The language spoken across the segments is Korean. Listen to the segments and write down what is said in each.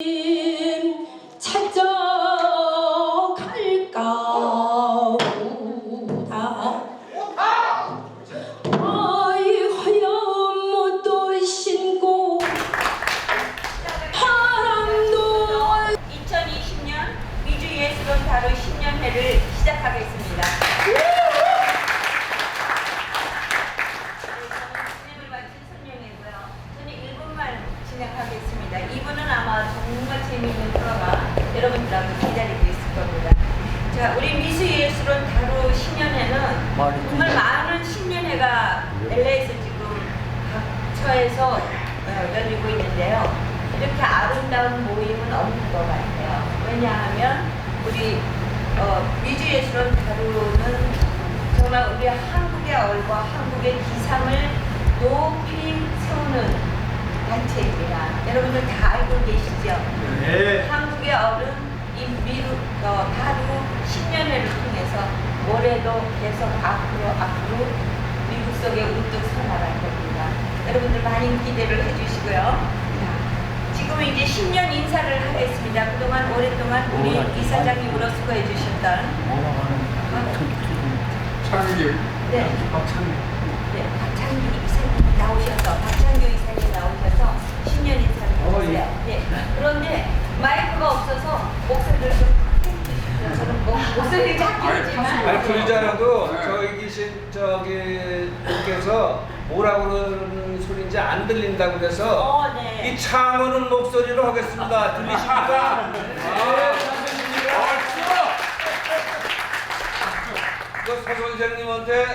찾 각처에서 어, 열리고 있는데요. 이렇게 아름다운 모임은 없는 것 같아요. 왜냐하면 우리 어, 미주예술원 다루는 정말 우리 한국의 얼과 한국의 기상을 높이 세우는 단체입니다. 여러분들 다 알고 계시죠? 네. 한국의 어른 이 미루 어, 다루 10년회를 통해서 올해도 계속 앞으로 앞으로 미국 속에 우뚝 서나갈 겁니다. 여러분들 많은 기대를 해주시고요. 자, 지금 이제 10년 인사를 하겠습니다. 그동안 오랫동안 우리 이사장님으로 수고해 주셨던 창기. 네. 박창기. 네, 박창기 이사님 나오셔서 박창규 이사님 나오셔서 10년 인사를 어, 해주세요. 네. 그런데 마이크가 없어서 목소리를 좀 크게 해주십시오. 저는 목- 목소리를 작겠지만 아니 그러잖아도 네. 저기 계신 저기 분께서 뭐라고 그러는 소리인지 안 들린다고 그래서 어, 네. 이 창오는 목소리로 하겠습니다. 들리십니까? 네, 들리십니까? 그서 선생님한테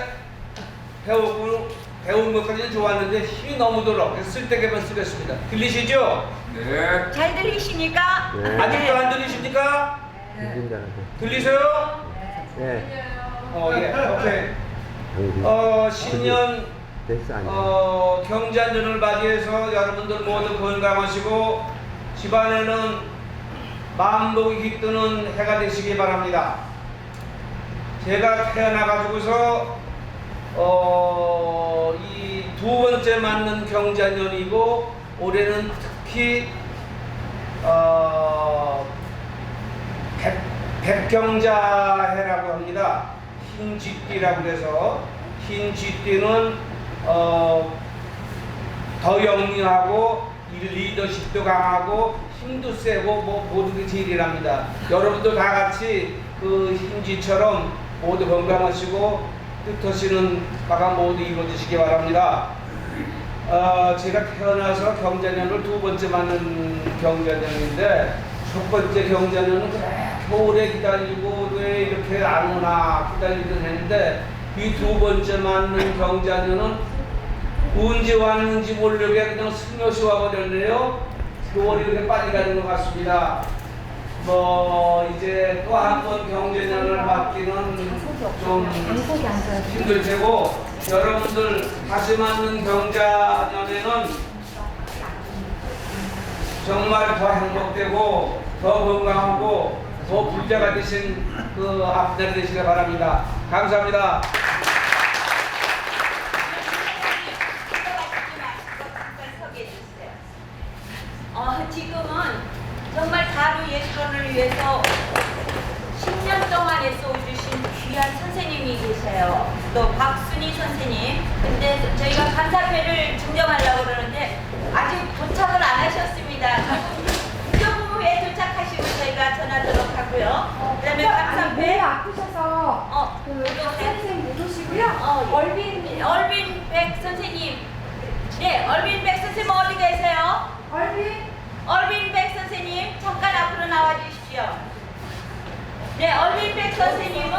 배우고 배운 것까지는 좋았는데 힘이 너무 들어. 그래서 쓸데없게만 쓰겠습니다. 들리시죠? 네. 잘 들리십니까? 아직도 안 들리십니까? 들리세요? 네. 어, 예. 오케이. 어, 신년 됐 어 경자년을 맞이해서 여러분들 모두 건강하시고 집안에는 만복이 깃드는 해가 되시기 바랍니다. 제가 태어나가지고서 어, 이 두 번째 맞는 경자년이고 올해는 특히 어, 백, 백경자해라고 합니다. 흰 쥐띠라고 그래서 흰 쥐띠는 어, 더 영리하고 이 리더십도 강하고 힘도 세고 뭐 모든 게 제일이랍니다. 여러분들 다 같이 그 흰쥐처럼 모두 건강하시고 뜻하시는 바가 모두 이루어지시기 바랍니다. 어, 제가 태어나서 경자년을 두 번째 맞는 경자년인데 첫 번째 경자년은 그래 겨울에 기다리고 왜 이렇게 안 오나 기다리던 했는데 이 두 번째 맞는 경자년은 언제 왔는지 모르게 그냥 슬며시 와버렸네요. 세월이 이렇게 빨리 가는 것 같습니다. 뭐 이제 또 한 번 경제년을 맞기는 좀 힘들 테고 여러분들 다시 맞는 경자년에는 정말 더 행복되고 더 건강하고 더 부자가 되신 그 앞날 되시길 바랍니다. 감사합니다. 어, 지금은 정말 다루 예술원을 위해서 10년 동안에 쏘주신 귀한 선생님이 계세요. 또 박순희 선생님. 근데 저희가 감사패를 증정하려고 그러는데 아직 도착을 안 하셨습니다. 조금 후에 도착하시면 저희가 전하도록 하고요. 그 다음에 배 감사패. 아프셔서 어, 그. 선생님 못 오시고요. 어, 얼빈 얼빈 백 선생님. 네, 얼빈 백 선생님 어디 계세요? 얼빈 얼빈 백 선생님 잠깐 앞으로 나와 주십시오. 네, 얼빈 백 선생님은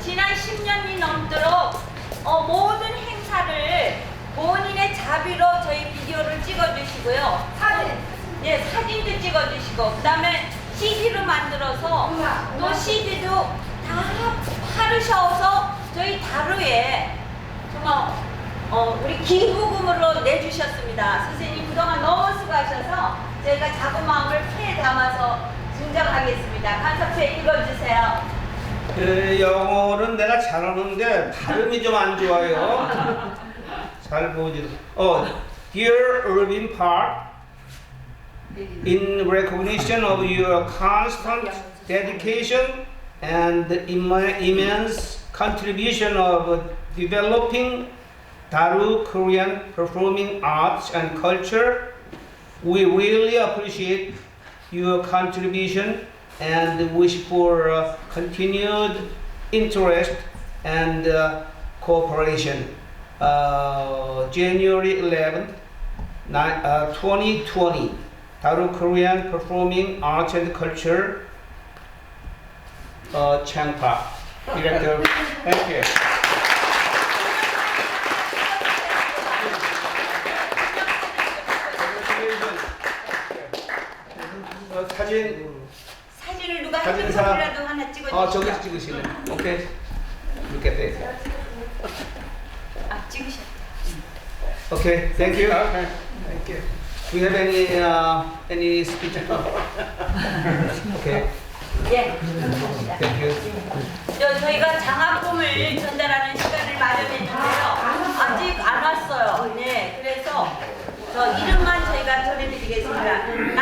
지난 10년이 넘도록 어, 모든 행사를 본인의 자비로 저희 비디오를 찍어주시고요. 사진. 네, 사진도 찍어주시고 그 다음에 CD로 만들어서 음악, 또 음악. CD도 다 파르셔서 저희 다루에 정말 어, 우리 기부금으로 내주셨습니다. 선생님 그동안 너무 수고하셔서 저희가 작은 마음을 폐에 담아서 증정하겠습니다. 간섭해 읽어주세요. 그 영어는 내가 잘하는데 발음이 좀 안 좋아요. 잘 보지. 어, Dear Irving Park, in recognition of your constant dedication and imma- immense contribution of developing Daru Korean performing arts and culture, we really appreciate your contribution and wish for uh, continued interest and uh, cooperation. Uh, January 11th, ni- uh, 2020, Daru Korean Performing Arts and Culture, uh, Changpa, Director. Thank you. 사진, 사진을 누가 사진사. 사진이라도 하나 찍어주시죠. 어, 저기서 찍으실래? 오케이. Look at this. 아, 찍으셨다. Okay, thank you. Thank you. Do you have any uh, any speech? okay, 예, 감사합니다. thank you. 저, 저희가 장학금을 전달하는 시간을 마련했는데요. 아직 안 왔어요. 네, 그래서 저 이름만 저희가 전해드리겠습니다. 어린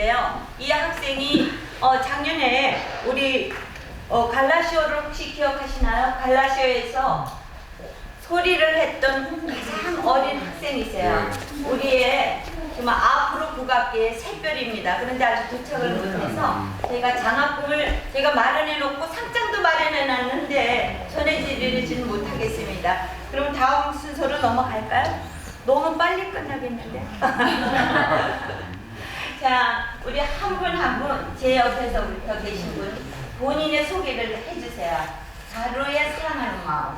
학생인데요. 이 학생이 어, 작년에 우리 어, 갈라시오를 혹시 기억하시나요? 갈라시오에서 소리를 했던 가장 어린 학생이세요. 우리의 정말 앞으로 국악계의 새별입니다. 그런데 아직 도착을 못해서 저희가 장학금을 저희가 마련해 놓고 상장도 마련해 놨는데 전해드리지는 못하겠습니다. 그럼 다음 순서로 넘어갈까요? 너무 빨리 끝나겠는데. 자, 우리 한 분 한 분 제 옆에서 붙어 계신 분 본인의 소개를 해주세요. 가루의 사랑하는 마음.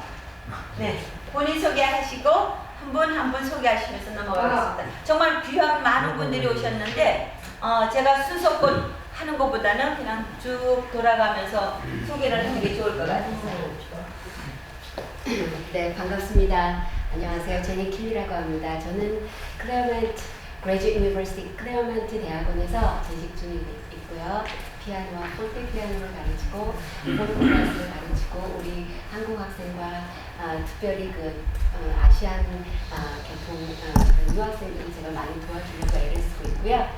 네, 본인 소개하시고 한 분 한 분 소개하시면서 넘어가겠습니다. 정말 귀한 많은 분들이 오셨는데 어, 제가 순서껏 하는 것보다는 그냥 쭉 돌아가면서 소개를 하는 게 좋을 것 같아요. 네, 반갑습니다. 안녕하세요. 제니 킬리라고 합니다. 저는 클레어멘트 그레이지 유니버시티 클레어멘트 대학원에서 재직 중에 있고요. 피아노와 폴대 피아노를 가르치고 포르투갈스를 가르치고 우리 한국 학생과 아, 특별히 그 어, 아시안 아, 교통 아, 그 유학생들을 제가 많이 도와주려고 애를 쓰고 있고요.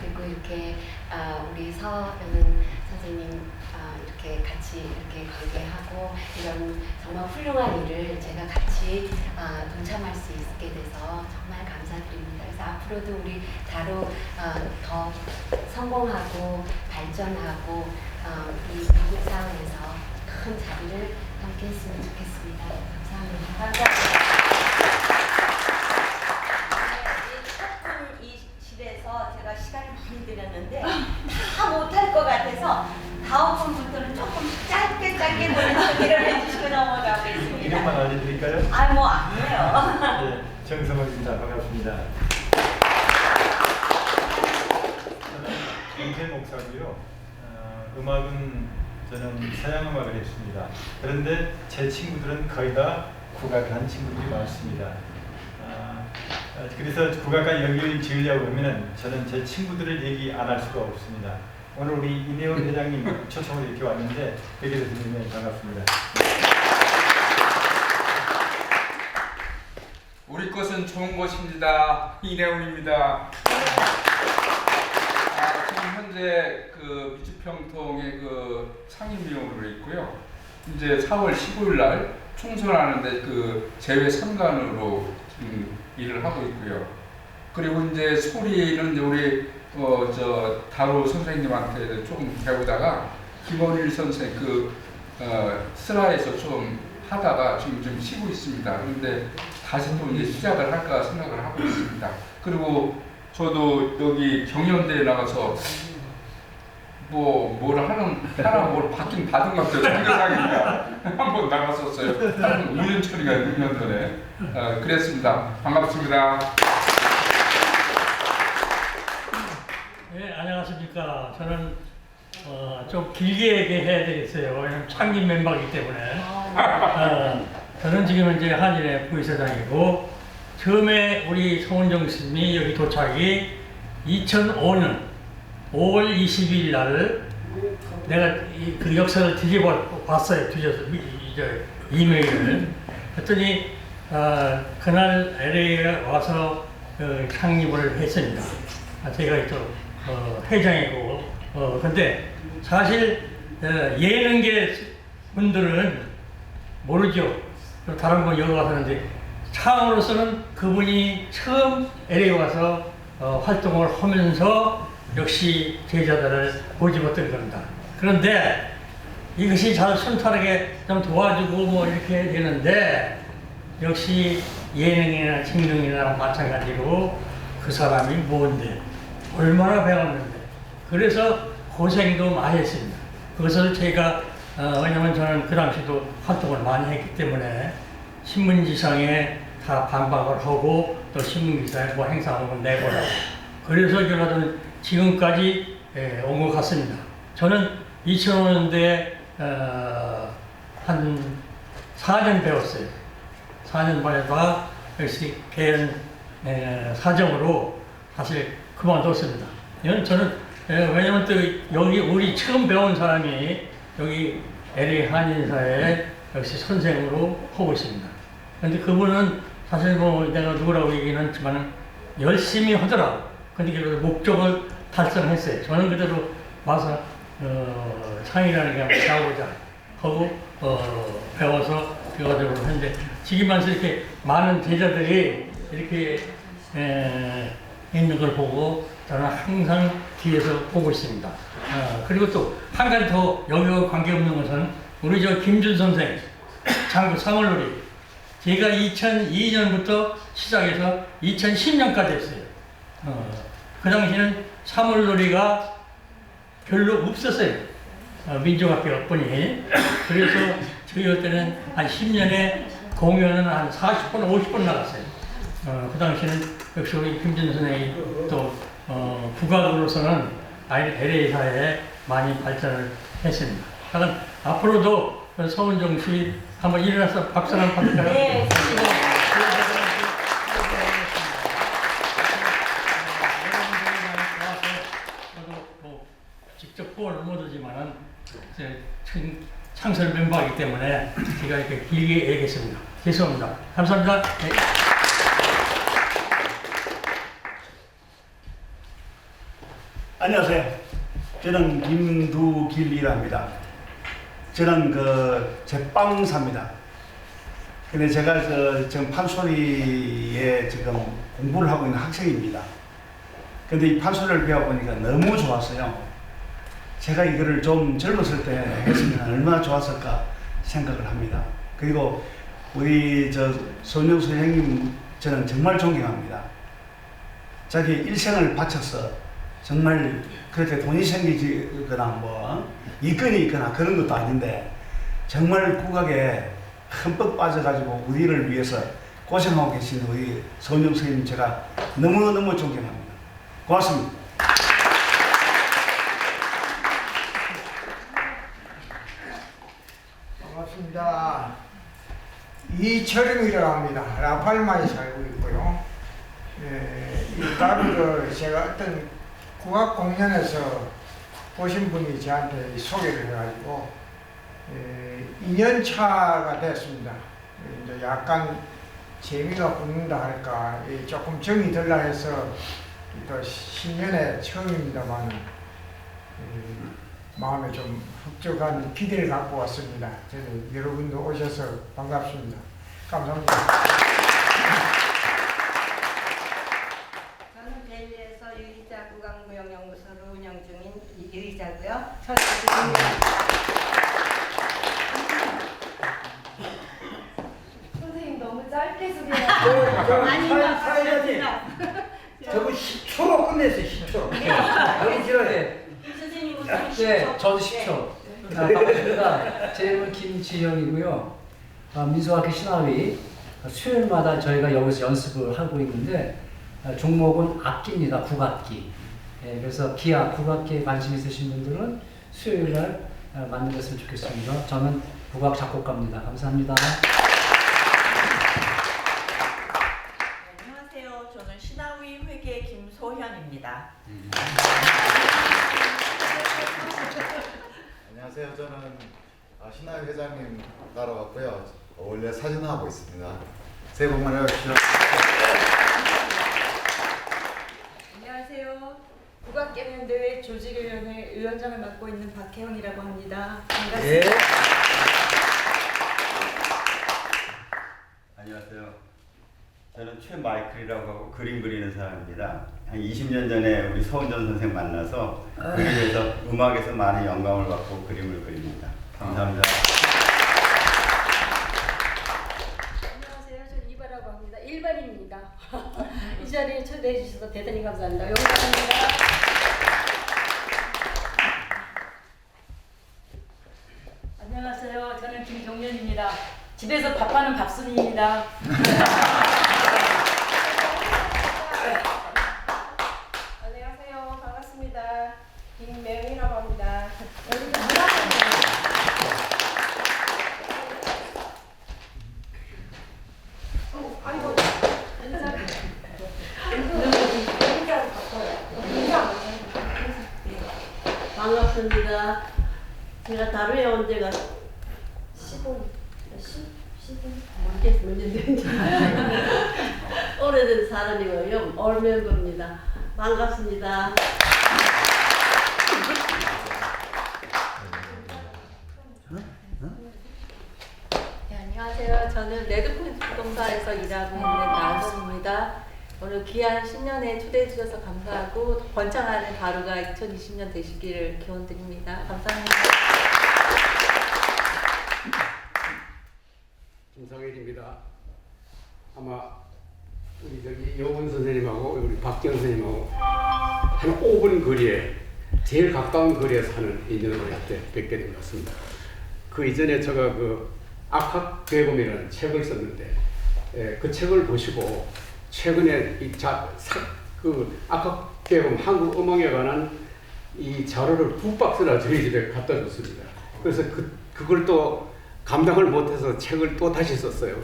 그리고 이렇게 아, 우리 서연은 선생님 아, 이렇게 같이 이렇게 관계하고 이런 정말 훌륭한 일을 제가 같이 아, 동참할 수 있게 돼서 정말 감사드립니다. 그래서 앞으로도 우리 다로 아, 더 성공하고 발전하고 아, 이 미국 사회에서 큰 자리를 함께 했으면 좋겠습니다. 감사합니다. 조금 이 실에서 제가 시간을 많이 들였는데 다 못할 것 같아서 다음 짧게 노래 소개를 해주시고 넘어가겠습니다. 이름만 알려드릴까요? 아, 뭐 아니에요. 네, 정성호입니다. 반갑습니다. 저는 김태 목사고요. 어, 음악은 저는 서양 음악을 했습니다. 그런데 제 친구들은 거의 다 국악을 한 친구들이 많습니다. 아, 어, 그래서 국악과 연결을 지으려고 하면 저는 제 친구들을 얘기 안 할 수가 없습니다. 오늘 우리 이내원 회장님 초청을 이렇게 왔는데 뵙게 돼서 굉장히 반갑습니다. 우리 것은 좋은 것입니다. 이내훈입니다. 아, 지금 현재 그 미주평통의 그 상임위원으로 있고요. 이제 4월 15일 날 총선하는데 그 제외 상관으로 지금 일을 하고 있고요. 그리고 이제 소리는 이제 우리 어 저 다로 선생님한테 조금 배우다가 김원일 선생 그 어, 슬라에서 좀 하다가 지금 좀 쉬고 있습니다. 그런데 다시 또 이제 시작을 할까 생각을 하고 있습니다. 그리고 저도 여기 경연대에 나가서 뭐, 뭘 하는, 하나 뭘 받긴 받은 것 같아요. 상대상이니까. 한번 나갔었어요. 한 5년 전인가 6년 전에. 어, 그랬습니다. 반갑습니다. 네, 안녕하십니까. 저는 어, 좀 길게 얘기해야 되겠어요. 왜냐면 창립 멤버이기 때문에. 어, 저는 지금 이제 한일의 부회사장이고 처음에 우리 송은정 스님이 여기 도착이 2005년 5월 22일 날 내가 이- 그 역사를 뒤집어 봤어요. 뒤져서 이- 이- 저 이메일을. 그랬더니 어, 그날 LA에 와서 어, 창립을 했습니다. 아, 제가 또 어, 회장이고 어 근데 사실 어, 예능계 분들은 모르죠. 또 다른 분 여러 가서 하는데 처음으로서는 그분이 처음 LA 와서 어, 활동을 하면서 역시 제자들을 고집었던 겁니다. 그런데 이것이 잘 순탄하게 좀 도와주고 뭐 이렇게 되는데 역시 예능이나 직능이나 마찬가지로 그 사람이 뭔데 얼마나 배웠는데 그래서 고생도 많이 했습니다. 그것을 제가 어, 왜냐면 저는 그 당시도 활동을 많이 했기 때문에 신문지상에 다 반박을 하고 또 신문기사에 뭐 행사하고 내보라고 그래서 결과는 지금까지 예, 온것 같습니다. 저는 2005년도에 어, 한 4년 배웠어요. 4년 만에다가 역시 개연 에, 사정으로 사실 그만뒀습니다. 이건 저는 에, 왜냐면 또 여기 우리 처음 배운 사람이 여기 LA 한인사에 역시 선생으로 하고 있습니다. 근데 그분은 사실 뭐 내가 누구라고 얘기는 했지만 열심히 하더라고. 근데 그 목적을 달성했어요. 저는 그대로 와서 어, 창의라는 게 배워보자 하고 어, 배워서 그거대로 했는데 지금만서 이렇게 많은 제자들이 이렇게 에, 있는 걸 보고 저는 항상 뒤에서 보고 있습니다. 어, 그리고 또 한 가지 더 여기와 관계없는 것은 우리 저 김준 선생 장구 사물놀이 제가 2002년부터 시작해서 2010년까지 했어요. 어, 그 당시에는 사물놀이가 별로 없었어요. 어, 민족학교 뿐이. 그래서 저희 할 때는 한 10년에 공연은 한 40분, 50분 나갔어요. 어, 그 당시에는 역시 우리 김준 선생이 또 어, 국악으로서는 LA 사회에 많이 발전을 했습니다. 하여간 앞으로도 서은정 씨 한번 일어나서 박수 한번 받을까요? 네. 저도 뭐 직접 후원을 못 하지만은 창설 멤버이기 때문에 제가 이렇게 길게 얘기했습니다. 죄송합니다. 감사합니다. 네. 안녕하세요. 저는 김두길이랍니다. 저는 그 제빵사입니다. 근데 제가 저 지금 판소리에 지금 공부를 하고 있는 학생입니다. 근데 이 판소리를 배워보니까 너무 좋았어요. 제가 이거를 좀 젊었을 때 했으면 얼마나 좋았을까 생각을 합니다. 그리고 우리 저 손영 선생님 저는 정말 존경합니다. 자기 일생을 바쳐서 정말 그렇게 돈이 생기거나 뭐 이권이 있거나 그런 것도 아닌데 정말 국악에 흠뻑 빠져가지고 우리를 위해서 고생하고 계신 우리 손영 선생님 제가 너무너무 존경합니다. 고맙습니다. 반갑습니다. 이철임이라고 합니다. 라팔마에 살고 있고요. 예, 이 가루를 제가 어떤 국악 공연에서 보신 분이 저한테 소개를 해가지고 예, 2년 차가 됐습니다. 이제 약간 재미가 붙는다 할까 예, 조금 정이 들라 해서 또 10년에 처음입니다만 마음에 좀 흡족한 기대를 갖고 왔습니다. 저는 여러분도 오셔서 반갑습니다. 감사합니다. 저는 델리에서 유의자 국악무용연구소를 운영 중인 이유이자고요. 서주입니다 선생님 너무 짧게 소개해요. 저, 사회자님, 저거 10초로 끝냈어요, 10초. 너무 길어요. 선생님 네, 저도 10초. 아, 반갑습니다. 제 이름은 김지영이고요. 아, 민속학교 신화위 수요일마다 저희가 여기서 연습을 하고 있는데 아, 종목은 악기입니다. 국악기. 예, 그래서 기악, 국악기에 관심 있으신 분들은 수요일 날 아, 만나뵀으면 좋겠습니다. 저는 국악 작곡가입니다. 감사합니다. 안녕하세요. 저는 신하위 회계 김소현입니다. 안녕하세요. 저는 아, 신하의 회장님 따라왔고요. 원래 사진하고 있습니다. 새해 복 많이 받으십시오. 안녕하세요. 국악계명대회 조직위원회 위원장을 맡고 있는 박혜원이라고 합니다. 예. 반갑습니다. 안녕하세요. 저는 최마이클이라고 하고 그림 그리는 사람입니다. 한 20년 전에 우리 서운전 선생 만나서 그림에서 음악에서 많은 영감을 받고 그림을 그립니다. 감사합니다. 안녕하세요. 저는 이바라고 합니다. 일반인입니다. 이 자리에 초대해 주셔서 대단히 감사합니다. 영광입니다. 안녕하세요. 저는 김경련입니다. 집에서 밥하는 밥순이입니다. 안녕하세요. 반갑습니다. 김매영이라고 합니다. 아이고, 반갑습니다. 제가 다루에 온 지가 15, 10, 15, 모르겠, 몇 년 된지. 오래된 사람이고요. 올 멤버입니다. 반갑습니다. 네, 안녕하세요. 저는 레드포인트 부동산에서 일하고 있는 나은선입니다. 오늘 귀한 신년에 초대해 주셔서 감사하고 번창하는 가루가 2020년 되시기를 기원드립니다. 감사합니다. 김성일입니다. 아마 우리 저기 여원 선생님하고 우리 박경 선생님하고 한 5분 거리에 제일 가까운 거리에 사는 인연으로 그때 뵙게 같습니다. 그 이전에 제가 그 악학대범이라는 책을 썼는데 예, 그 책을 보시고 최근에 이자그 악학대범 한국 음악에 관한 이 자료를 두 박스나 저희 집에 갖다 줬습니다. 그래서 그 그걸 또 감당을 못해서 책을 또 다시 썼어요.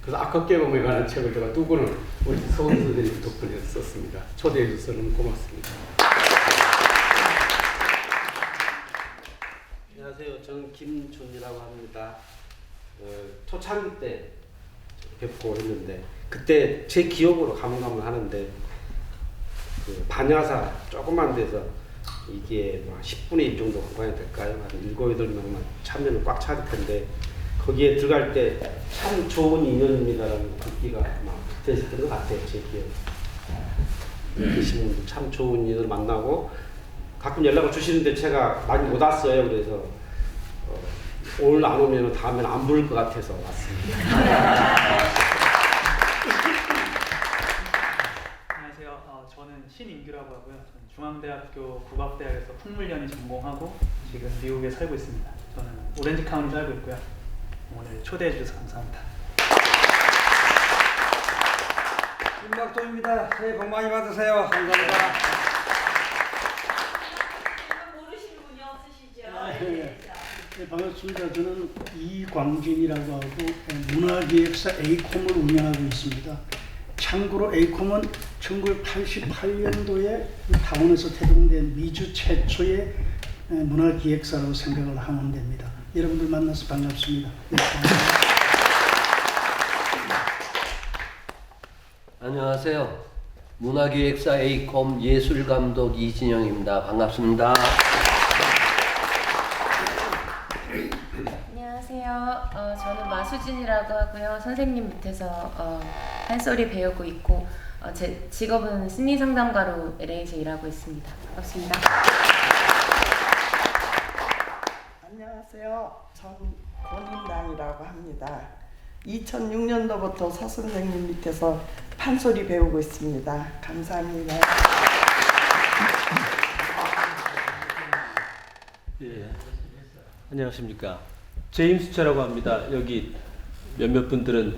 그래서 악학개범에 관한 책을 제가 두 권을 우리 서훈 선생님 덕분에 썼습니다. 초대해 주셔서 고맙습니다. 안녕하세요. 저는 김준이라고 합니다. 어, 초창기 때 뵙고 했는데 그때 제 기억으로 가물가물 하는데 그 반야사 조그만 데서 이게 막 10분의 1 정도 공간이 될까요? 한 7, 8명만 참여는 꽉 차일 텐데 거기에 들어갈 때 참 좋은 인연입니다라는 글귀가 막 붙어있었던 것 같아요. 제 기억에. 계신 분들 참 좋은 인연을 만나고 가끔 연락을 주시는데 제가 많이 못 왔어요. 그래서 어, 오늘 안 오면 다음에는 안 부를 것 같아서 왔습니다. 안녕하세요. 어, 저는 신인규라고 하고요. 저는 중앙대학교 국악대학에서 풍물연이 전공하고 지금 미국에 살고 있습니다. 저는 오렌지 카운티 살고 있고요. 오늘 초대해 주셔서 감사합니다. 김박도입니다. 새해 복 많이 받으세요. 감사합니다. 모르시는 분이 없으시죠? 네, 반갑습니다. 저는 이광진이라고 하고 문화기획사 에이콤을 운영하고 있습니다. 참고로 에이콤은 1988년도에 타운에서 태동된 미주 최초의 문화기획사라고 생각을 하면 됩니다. 여러분들 만나서 반갑습니다. 네. 안녕하세요. 문화기획사 에이콤 예술감독 이진영입니다. 반갑습니다. 안녕하세요. 어, 저는 마수진이라고 하고요. 선생님 밑에서 어, 한소리 배우고 있고 어, 제 직업은 심리 상담가로 LA에서 일하고 있습니다. 반갑습니다. 안녕하세요. 전 권인당이라고 합니다. 2006년도부터 서 선생님 밑에서 판소리 배우고 있습니다. 감사합니다. 예. 안녕하십니까. 제임스 차라고 합니다. 여기 몇몇 분들은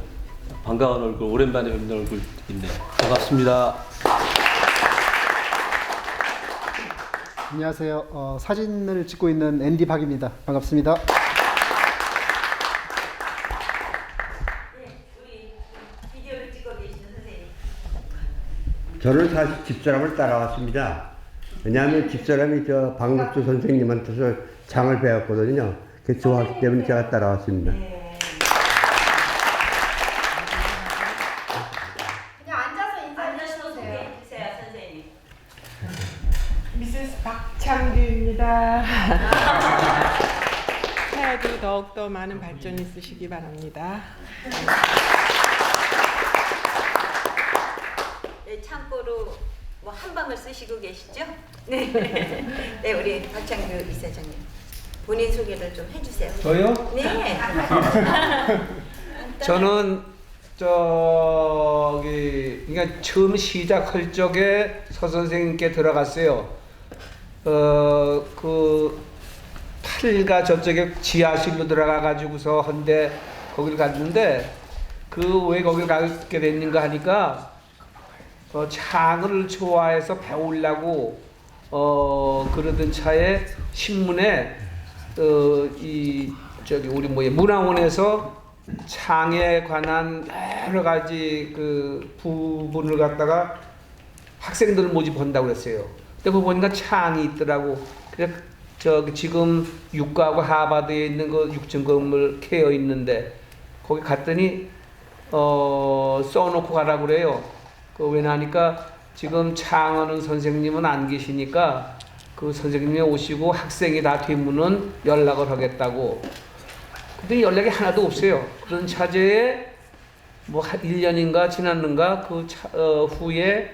반가운 얼굴, 오랜만에 뵙는 얼굴 있네요. 반갑습니다. 안녕하세요. 어, 사진을 찍고 있는 앤디 박입니다. 반갑습니다. 비디오를 찍고 계시는 선생님. 저는 사실 집사람을 따라왔습니다. 왜냐하면 집사람이 저 방덕주 선생님한테서 장을 배웠거든요. 그 좋아하기 때문에 제가 따라왔습니다. 그냥 앉아서 선생님. 박창규입니다. 새해도 더욱더 많은 발전 있으시기 바랍니다. 네, 참고로 뭐 한 방을 쓰시고 계시죠? 네. 네, 우리 박창규 이사장님. 본인 소개를 좀 해주세요. 저요? 네. 저는 저기 그러니까 처음 시작할 적에 서 선생님께 들어갔어요. 어그 8가 저쪽에 지하실로 들어가 가지고서 한데 거기를 갔는데 그 왜 거기를 가게 됐는가 하니까 어, 창을 좋아해서 배우려고 어 그러던 차에 신문에 어 이 저기 우리 뭐야 문화원에서 창에 관한 여러 가지 그 부분을 갖다가 학생들을 모집한다고 그랬어요. 근데 그거 보니까 창이 있더라고. 그래 저기 지금 육가하고 하버드에 있는 그 육층 건물 케어 있는데 거기 갔더니 어 써놓고 가라 그래요. 그 왜냐하니까 지금 창하는 선생님은 안 계시니까 그 선생님이 오시고 학생이 다 되면은 연락을 하겠다고. 근데 연락이 하나도 없어요. 그런 차제에 뭐한 1년인가 지났는가 그 차, 어, 후에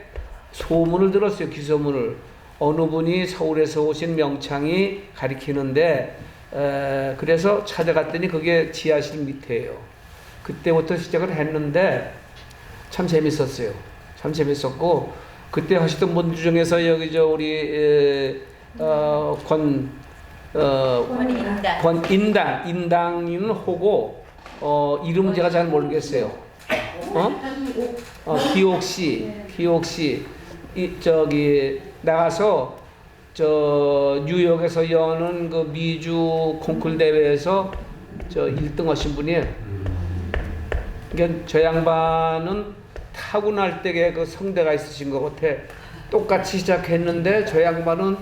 소문을 들었어요. 기소문을. 어느 분이 서울에서 오신 명창이 가리키는데 에, 그래서 찾아갔더니 그게 지하실 밑에예요. 그때부터 시작을 했는데 참 재밌었어요. 참 재밌었고 그때 하시던 분들 중에서 여기 저 우리 에, 어, 권 어, 권인당. 권인당 인당이는 호고 어, 이름 제가 잘 모르겠어요. 어? 어 기옥 씨, 기옥 씨, 이 저기 나가서 저 뉴욕에서 여는 그 미주 콩쿨 대회에서 저 1등 하신 분이에요. 그러니까 저 양반은 타고날 때에 그 성대가 있으신 것 같아. 똑같이 시작했는데 저 양반은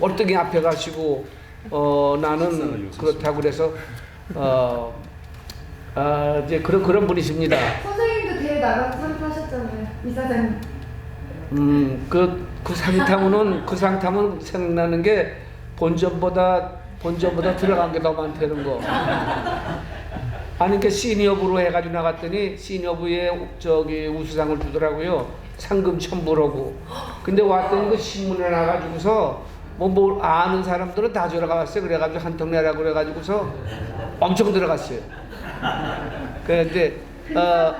얼뜨기 앞에 가시고 어 나는 그렇다고 그래서 어 아, 이제 그런 그런 분이십니다. 선생님도 대회 나가서 상타하셨잖아요. 이사장님. 음, 그, 그 상탐은, 그 생각나는 게 본전보다, 본전보다 들어간 게 더 많다는 거. 아니, 그 시니어부로 해가지고 나갔더니 시니어부에 저기 우수상을 주더라고요. 상금 첨부라고. 근데 왔더니 그 신문에 나가지고서 뭐, 뭐 아는 사람들은 다 들어가봤어요. 그래가지고 한턱 내라고 그래가지고서 엄청 들어갔어요. 그런데, 어,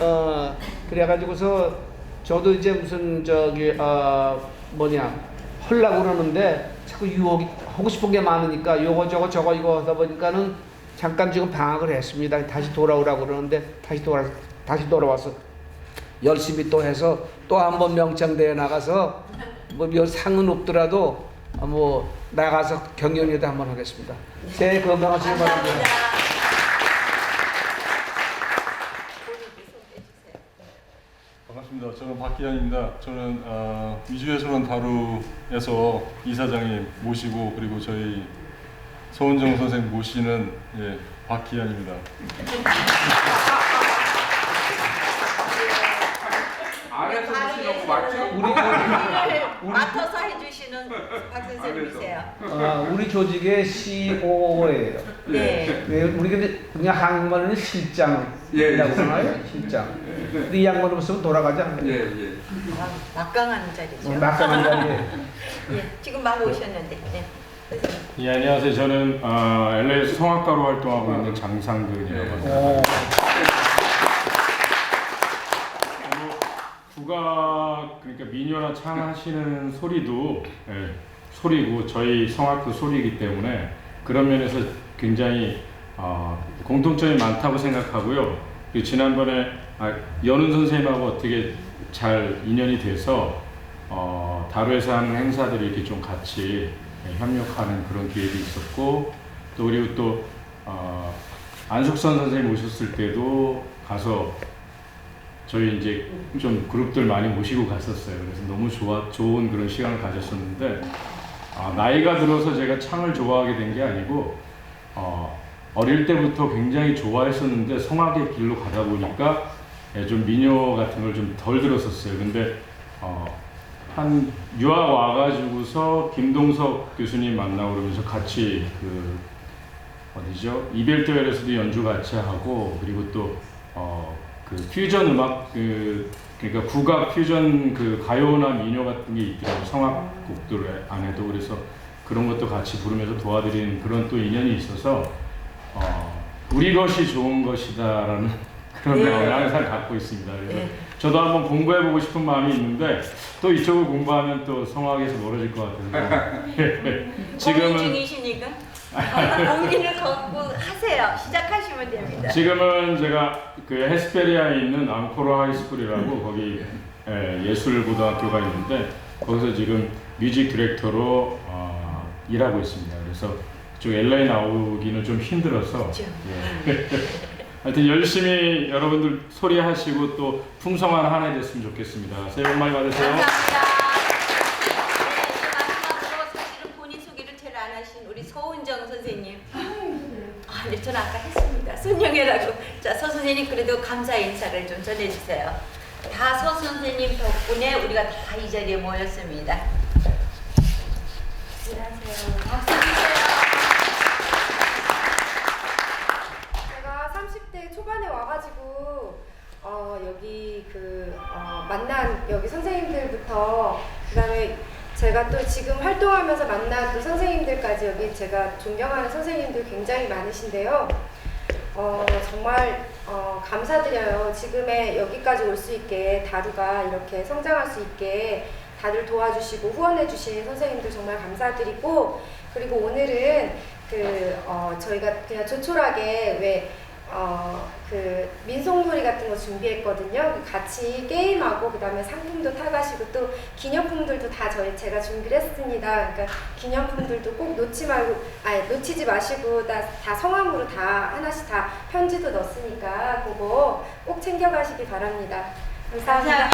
어, 그래가지고서 저도 이제 무슨 저기 어 뭐냐 헐라고 그러는데 자꾸 유혹이 하고 싶은 게 많으니까 요거 저거 저거 이거 하다 보니까는 잠깐 지금 방학을 했습니다. 다시 돌아오라고 그러는데 다시 돌아 다시 돌아와서 열심히 또 해서 또 한 번 명창대회 나가서 뭐몇 상은 없더라도 어, 뭐 나가서 경연회도 한번 하겠습니다. 새해 건강하시길 바랍니다. 반갑습니다. 저는 박기현입니다. 저는 어, 위주예술원 다루에서 이사장님 모시고 그리고 저희 서원정 선생 모시는 예, 박기현입니다. 안에서 모시려고 맞죠? 우리 맡아서 해주시는 박 아, 우리 조직의 COO예요. 네. 네, 우리 근데 그냥 한국말로는 실장이라고 예, 예. 하나요? 실장. 근데 이 양반을 없으면 돌아가지 않아요. 예, 예. 아, 막강한 자리죠. 어, 막강한 자리에. 예, 지금 막 오셨는데. 네. 예, 안녕하세요. 저는 어, LA 성악가로 활동하고 있는 장상근이라고 합니다. 어. 국악 그러니까 민요나 창 하시는 소리도 예, 소리고 저희 성악도 소리이기 때문에 그런 면에서 굉장히 어, 공통점이 많다고 생각하고요. 그리고 지난번에 아, 연훈 선생님하고 어떻게 잘 인연이 돼서 어, 다루에서 하는 행사들이 이렇게 좀 같이 예, 협력하는 그런 기회도 있었고 또 그리고 또 어, 안숙선 선생님 오셨을 때도 가서 저희 이제 좀 그룹들 많이 모시고 갔었어요. 그래서 너무 좋아, 좋은 그런 시간을 가졌었는데, 아, 나이가 들어서 제가 창을 좋아하게 된 게 아니고, 어, 어릴 때부터 굉장히 좋아했었는데, 성악의 길로 가다 보니까, 예, 좀 민요 같은 걸 좀 덜 들었었어요. 근데, 어, 한 유학 와가지고서 김동석 교수님 만나고 그러면서 같이 그 어디죠 이벨대회에서도 연주 같이 하고 그리고 또 어 그 퓨전 음악 그 그러니까 국악 퓨전 그 가요나 민요 같은 게 있더라고 성악곡들 안에도 그래서 그런 것도 같이 부르면서 도와드리는 그런 또 인연이 있어서 어, 우리 것이 좋은 것이다라는 그런 네. 마음을 항상 갖고 있습니다. 그래서 네. 저도 한번 공부해 보고 싶은 마음이 있는데 또 이쪽을 공부하면 또 성악에서 멀어질 것 같아서 고민 지금은 중이시니까 공기를 걷고 하세요. 시작하시면 됩니다. 지금은 제가 그 헤스페리아에 있는 앙코르 하이스쿨이라고 거기 예, 예술 고등학교가 있는데 거기서 지금 뮤직 디렉터로 어, 일하고 있습니다. 그래서 쪽 LA 나오기는 좀 힘들어서 예. 하여튼 열심히 여러분들 소리하시고 또 풍성한 한 해 됐으면 좋겠습니다. 새해 복 많이 받으세요. 감사합니다. 네, 마지막으로 사실은 본인 소개를 제일 안 하신 우리 서은정 선생님. 아, 네, 저는 아까 손영애라고. 자, 서 선생님 그래도 감사 인사를 좀 전해주세요. 다 서 선생님 덕분에 우리가 다 이 자리에 모였습니다. 안녕하세요. 박수 주세요. 제가 30대 초반에 와가지고 어, 여기 그 어, 만난 여기 선생님들부터 그다음에 제가 또 지금 활동하면서 만난 또 선생님들까지 여기 제가 존경하는 선생님들 굉장히 많으신데요. 어, 정말 어, 감사드려요. 지금의 여기까지 올 수 있게 다루가 이렇게 성장할 수 있게 다들 도와주시고 후원해주신 선생님들 정말 감사드리고 그리고 오늘은 그 어, 저희가 그냥 조촐하게 왜 어, 그 민속놀이 같은 거 준비했거든요. 같이 게임하고 그다음에 상품도 타가시고 또 기념품들도 다 저희 제가 준비를 했습니다. 그러니까 기념품들도 꼭 놓지 말고 아니 놓치지 마시고 다, 다 성함으로 다 하나씩 다 편지도 넣었으니까 그거 꼭 챙겨가시기 바랍니다. 감사합니다.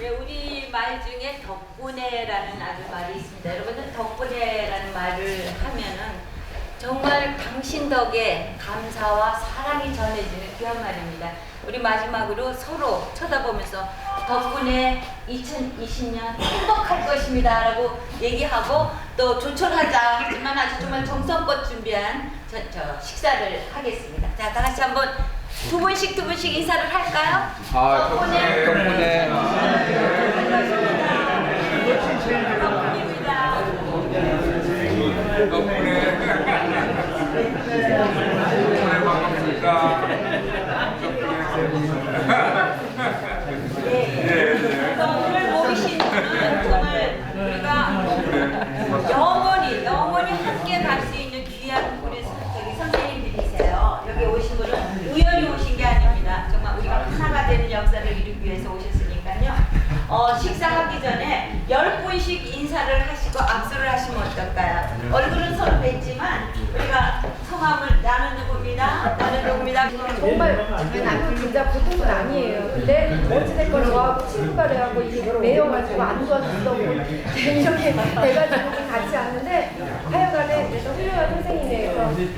네, 우리 말 중에 덕분에라는 아주 말이 있습니다. 여러분들 덕분에라는 말을 하면은 정말 당신 덕에 감사와 사랑이 전해지는 귀한 말입니다. 우리 마지막으로 서로 쳐다보면서 덕분에 2020년 행복할 것입니다. 라고 얘기하고 또 조촐하자 하지만 아주 정말 정성껏 준비한 저, 저 식사를 하겠습니다. 자, 다 같이 한번 두 분씩 두 분씩 인사를 할까요? 아, 덕분에 덕분에 우리가 영원히 영원히 함께 갈수 있는 귀한 우리 선- 저기 선생님들이세요. 여기 오신 분은 우연히 오신 게 아닙니다. 정말 우리가 하나가 되는 역사를 이루기 위해서 오셨으니까요. 어, 식사하기 전에 열 분씩 인사를 하시고 악수를 하시면 어떨까요? 얼굴은 서로 뵀지만 우리가 성함을 나는 누구입니다. 나는 누구입니다. 정말 제 남편 진짜 보통 분 아니에요. 근데 어찌됐건 저하고 친구가 돼갖고 이렇게 매여가지고 안 도와준다고 이렇게 돼가지고 같이 왔는데 하여간에 그래서 훌륭한. 그래서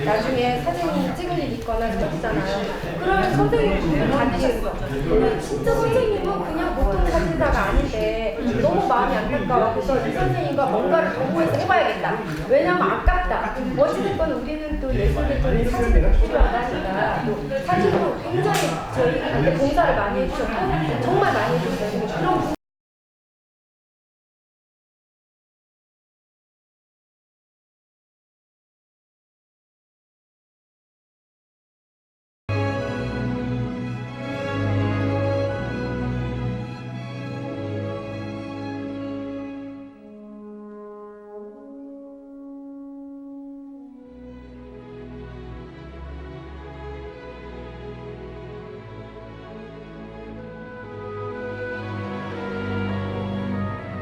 나중에 사진이 찍을 일 있거나 그러시잖아요. 그러면 선생님 분을 받으셨어. 근데 진짜 선생님은 그냥 보통 사진사가 아닌데 너무 마음이 안타까워. 그래서 이 선생님과 뭔가를 도모해서 해봐야겠다. 왜냐면 아깝다. 어찌됐건 우리는 또 예술계통의 사진이 꼭 필요하다니까 또 사진으로 굉장히 저희한테 봉사를 많이 해주셨고 정말 많이 해주셨어요.